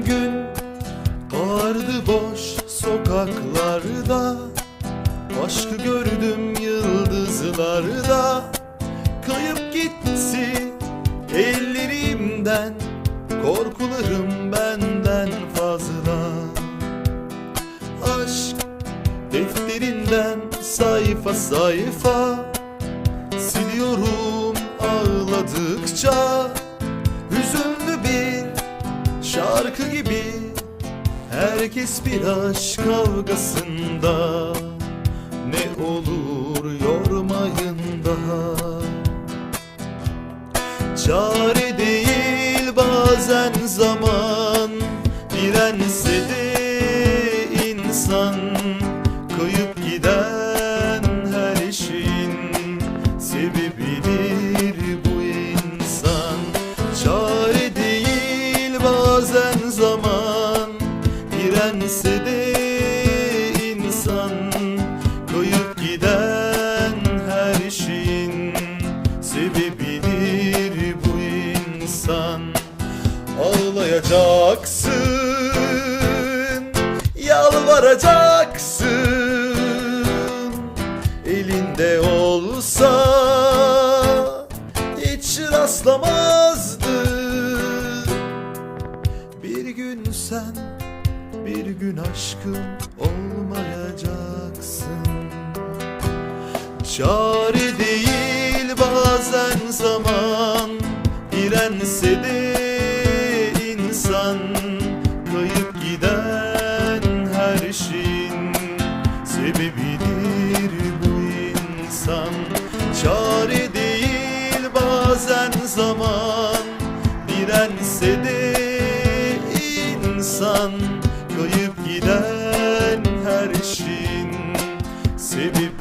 gün Vardı boş sokaklarda Aşkı gördüm yıldızlarda Kayıp gitti ellerimden Korkularım benden fazla Aşk defterinden sayfa sayfa şarkı gibi Herkes bir aşk kavgasında. Ne olur yormayın daha. Çare değil bazen zaman Dirense de insan. Kayıp giden her şeyin Sebebidir Dirense de insan. Kayıp giden her şeyin Sebebidir bu insan. Ağlayacaksın Yalvaracaksın. Elinde olsa Hiç rastlamazdı. Bir gün sen Bir gün aşkım olmayacaksın. Çare değil bazen zaman Dirense de insan. Kayıp giden her şeyin Sebebidir bu insan. Çare değil bazen zaman Dirense de insan giden her şeyin Sebebidir